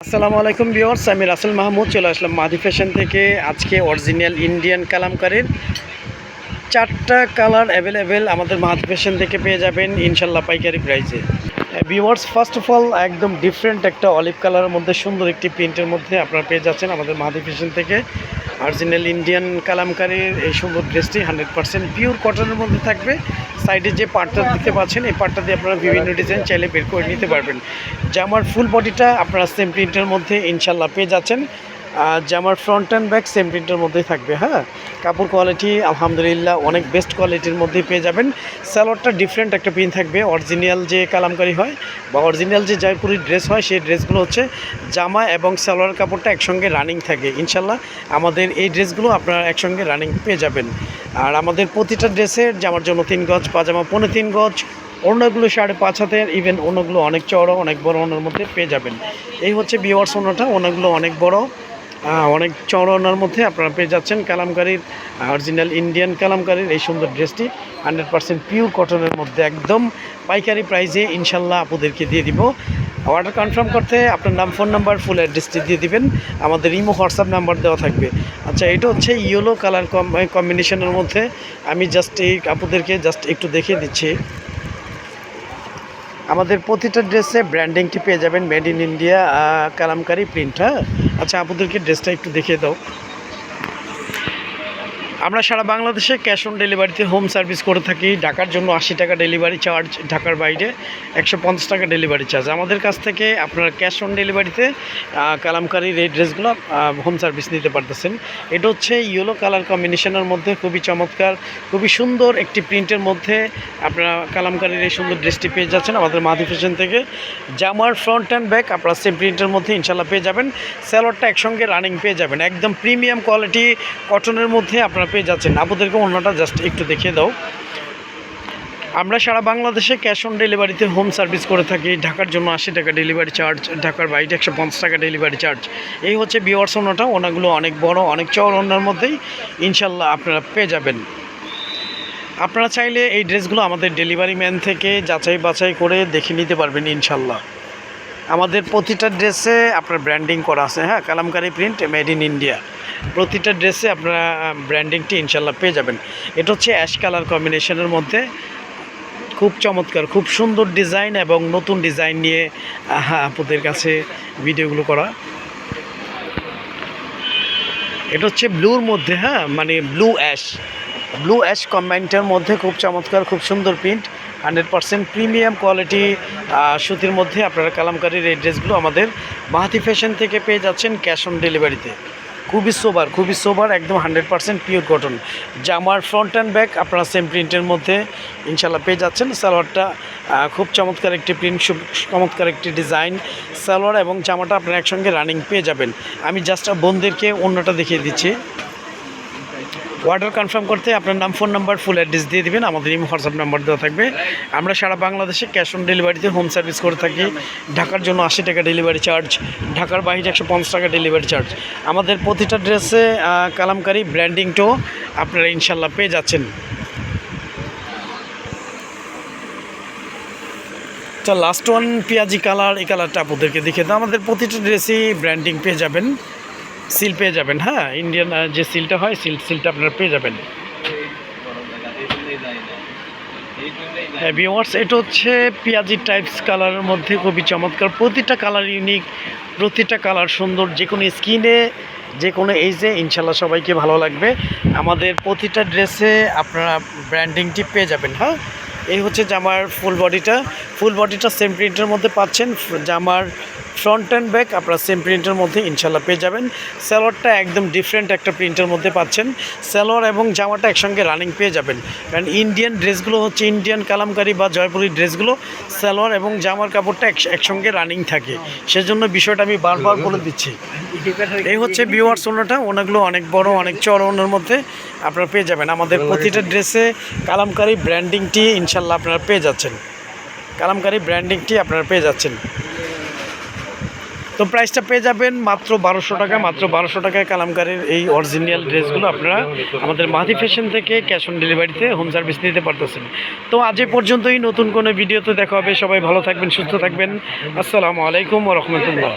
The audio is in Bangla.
আসসালামু আলাইকুম বিওর্স আমি রাসেল মাহমুদ, চলে আসলাম মাদি ফ্যাশন থেকে। আজকে অরিজিনাল ইন্ডিয়ান কালামকারীর চারটা কালার অ্যাভেলেবেল আমাদের মাদি ফ্যাশন থেকে পেয়ে যাবেন ইনশাল্লাহ পাইকারি প্রাইসে। বিওয়ার্স ফার্স্ট অফ অল একদম ডিফারেন্ট একটা অলিভ কালারের মধ্যে সুন্দর একটি প্রিন্টের মধ্যে আপনারা পেয়ে যাচ্ছেন আমাদের মাদি ফ্যাশন থেকে। অরিজিনাল ইন্ডিয়ান কালামকারীর এই সম্ভব ড্রেসটি হান্ড্রেড পার্সেন্ট পিওর কটনের মধ্যে থাকবে। সাইডে যে পার্টটা দিতে পাচ্ছেন, এই পার্টটা দিয়ে আপনারা বিভিন্ন ডিজাইন চাইলে বের করে নিতে পারবেন। জামার ফুল বডিটা আপনারা সেম প্রিন্টের মধ্যে ইনশাল্লাহ পেয়ে যাচ্ছেন। আর জামার ফ্রন্ট অ্যান্ড ব্যাক সেম প্রিন্টের মধ্যেই থাকবে হ্যাঁ? কাপড় কোয়ালিটি আলহামদুলিল্লাহ অনেক বেস্ট কোয়ালিটির মধ্যেই পেয়ে যাবেন। স্যালোয়ারটা ডিফারেন্ট একটা প্রিন্ট থাকবে অরিজিনাল যে কালামকারি হয় বা অরিজিনাল যে জয়পুরি ড্রেস হয়, সেই ড্রেসগুলো হচ্ছে জামা এবং সালোয়ার কাপড়টা একসঙ্গে রানিং থাকে। ইনশাল্লাহ আমাদের এই ড্রেসগুলো আপনারা একসঙ্গে রানিং পেয়ে যাবেন। আর আমাদের প্রতিটা ড্রেসের জামার জন্য তিন গজ, পাজামা পনেরো তিন গজ অন্যগুলো সাড়ে পাঁচ হাতের ইভেন অন্যগুলো অনেক চড়ো অনেক বড় ওনার মধ্যে পেয়ে যাবেন। এই হচ্ছে বিওয়ার্স ওনাটা ওনাগুলো অনেক বড়। অনেক চড়ো ওনার মধ্যে আপনারা পেয়ে যাচ্ছেন কালামকারির অরিজিনাল ইন্ডিয়ান কালামকারীর এই সুন্দর ড্রেসটি। হান্ড্রেড পার্সেন্ট পিওর কটনের মধ্যে একদম পাইকারি প্রাইসে ইনশাল্লাহ আপনাদেরকে দিয়ে দিব। অর্ডার কনফার্ম করতে আপনার নাম ফোন নাম্বার ফুল অ্যাড্রেসটি দিয়ে দিবেন। আমাদের ইমো হোয়াটসঅ্যাপ নাম্বার দেওয়া থাকবে। আচ্ছা এটা হচ্ছে ইয়েলো কালার কম্বিনেশনের মধ্যে। আমি জাস্ট এই আপুদেরকে জাস্ট একটু দেখিয়ে দিচ্ছি। আমাদের প্রতিটা ড্রেসে ব্র্যান্ডিংটি পেয়ে যাবেন made in India Kalamkari print হ্যাঁ? আচ্ছা আপনাদেরকে ড্রেসটা একটু দেখিয়ে দাও। আমরা সারা বাংলাদেশে ক্যাশ অন ডেলিভারিতে হোম সার্ভিস করে থাকি। ঢাকার জন্য আশি টাকা ডেলিভারি চার্জ, ঢাকার বাইরে একশো পঞ্চাশ টাকা ডেলিভারি চার্জ। আমাদের কাছ থেকে আপনার ক্যাশ অন ডেলিভারিতে কালামকারির এই ড্রেসগুলো হোম সার্ভিস নিতে পারতেছেন। এটা হচ্ছে ইয়েলো কালার কম্বিনেশনের মধ্যে খুবই চমৎকার, খুবই সুন্দর একটি প্রিন্টের মধ্যে আপনারা কালামকারির এই সুন্দর ড্রেসটি পেয়ে যাচ্ছেন আমাদের মাদি ফ্যাশন থেকে। জামার ফ্রন্ট অ্যান্ড ব্যাক আপনারা সেম প্রিন্টের মধ্যে ইনশাল্লাহ পেয়ে যাবেন। স্যালোয়ারটা একসঙ্গে রানিং পেয়ে যাবেন। একদম প্রিমিয়াম কোয়ালিটি কটনের মধ্যে আপনারা পেয়ে যাচ্ছেন। আপনাদেরকে অন্যটা জাস্ট একটু দেখিয়ে দাও। আমরা সারা বাংলাদেশে ক্যাশ অন ডেলিভারিতে হোম সার্ভিস করে থাকি। ঢাকার জন্য আশি টাকা ডেলিভারি চার্জ ঢাকার বাইরে একশো পঞ্চাশ টাকা ডেলিভারি চার্জ এই হচ্ছে বিওয়ার্স ওনাটা ওনাগুলো অনেক বড়, অনেক চওড় ওনার মধ্যেই ইনশাল্লাহ আপনারা পেয়ে যাবেন। আপনারা চাইলে এই ড্রেসগুলো আমাদের ডেলিভারি ম্যান থেকে যাচাই বাছাই করে দেখে নিতে পারবেন ইনশাল্লাহ। আমাদের প্রতিটা ড্রেসে আপনার ব্র্যান্ডিং করা আছে হ্যাঁ? Kalamkari print made in India প্রতিটা ড্রেসে আপনারা ব্র্যান্ডিংটি ইনশাল্লাহ পেয়ে যাবেন। এটা হচ্ছে অ্যাশ কালার কম্বিনেশনের মধ্যে। খুব চমৎকার, খুব সুন্দর ডিজাইন এবং নতুন ডিজাইন নিয়ে আপনাদের কাছে ভিডিওগুলো করা। এটা হচ্ছে ব্লুর মধ্যে হ্যাঁ? মানে ব্লু অ্যাশ ব্লু অ্যাশ কম্বাইনটার মধ্যে খুব চমৎকার, খুব সুন্দর print hundred percent premium quality সুতির মধ্যে আপনারা কালামকারির এই ড্রেসগুলো আমাদের মাহাতি ফ্যাশন থেকে পেয়ে যাচ্ছেন ক্যাশ অন ডেলিভারিতে খুবই সোবার খুবই সোবার একদম হান্ড্রেড পার্সেন্ট পিওর কটন জামার ফ্রন্ট অ্যান্ড ব্যাক আপনারা সেম প্রিন্টের মধ্যে ইনশাল্লাহ পেয়ে যাচ্ছেন। সালোয়ারটা খুব চমৎকার একটি প্রিন্ট চমৎকার একটি ডিজাইন সালোয়ার এবং জামাটা আপনারা একসঙ্গে রানিং পেয়ে যাবেন। আমি জাস্ট বোনদেরকে অন্যটা দেখিয়ে দিচ্ছি। অর্ডার কনফার্ম করতে আপনার নাম ফোন নাম্বার ফুল অ্যাড্রেস দিয়ে দিবেন। আমাদের এই হোয়াটসঅ্যাপ নাম্বার দেওয়া থাকবে। আমরা সারা বাংলাদেশে ক্যাশ অন ডেলিভারিতে হোম সার্ভিস করে থাকি। ঢাকার জন্য আশি টাকা ডেলিভারি চার্জ ঢাকার বাইরে একশো পঞ্চাশ টাকা ডেলিভারি চার্জ আমাদের প্রতিটা ড্রেসে কালামকারি ব্র্যান্ডিংটাও আপনারা ইনশাল্লাহ পেয়ে যাচ্ছেন। তো লাস্ট ওয়ান পেঁয়াজি কালার এই কালারটা আপনাদেরকে দেখে দাও আমাদের প্রতিটা ড্রেসই ব্র্যান্ডিং পেয়ে যাবেন। সিল পেয়ে যাবেন হ্যাঁ? ইন্ডিয়ান যে সিলটা হয়, সিল, সিলটা আপনারা পেয়ে যাবেন। ভিওয়ার্স এটা হচ্ছে পেঁয়াজি টাইপস কালারের মধ্যে খুবই চমৎকার। প্রতিটা কালার ইউনিক প্রতিটা কালার সুন্দর। যে কোনো স্কিনে যে কোনো এইজে ইনশাল্লাহ সবাইকে ভালো লাগবে। আমাদের প্রতিটা ড্রেসে আপনারা ব্র্যান্ডিংটি পেয়ে যাবেন হ্যাঁ? এই হচ্ছে জামার ফুল বডিটা ফুল বডিটা সেম প্রিন্টের মধ্যে পাচ্ছেন। জামার ফ্রন্ট অ্যান্ড ব্যাক আপনারা সেম প্রিন্টের মধ্যে ইনশাল্লাহ পেয়ে যাবেন। স্যালোয়ারটা একদম ডিফারেন্ট একটা প্রিন্টের মধ্যে পাচ্ছেন। স্যালোয়ার এবং জামাটা একসঙ্গে রানিং পেয়ে যাবেন। কারণ ইন্ডিয়ান ড্রেসগুলো হচ্ছে ইন্ডিয়ান কালামকারি বা জয়পুরি ড্রেসগুলো স্যালোয়ার এবং জামার কাপড়টা এক- একসঙ্গে রানিং থাকে। সেজন্য বিষয়টা আমি বারবার বলে দিচ্ছি। এই হচ্ছে বিওয়ার্স সোনাটা ওনাগুলো অনেক বড়, অনেক চড় মধ্যে আপনারা পেয়ে যাবেন। আমাদের প্রতিটা ড্রেসে কালামকারি ব্র্যান্ডিংটি ইনশাল্লাহ আপনারা পেয়ে যাচ্ছেন। কালামকারি ব্র্যান্ডিংটি আপনারা পেয়ে যাচ্ছেন। তো প্রাইসটা পেয়ে যাবেন মাত্র বারোশো টাকা, মাত্র বারোশো টাকায় কালামকারের এই অরিজিনাল ড্রেসগুলো আপনারা আমাদের মাহাদি ফ্যাশন থেকে ক্যাশ অন ডেলিভারিতে হোম সার্ভিস নিতে পারতেছেন। তো আজ পর্যন্তই, নতুন কোনো ভিডিওতে দেখা হবে। সবাই ভালো থাকবেন, সুস্থ থাকবেন। আসসালামু আলাইকুম রহমতুল্লাহ।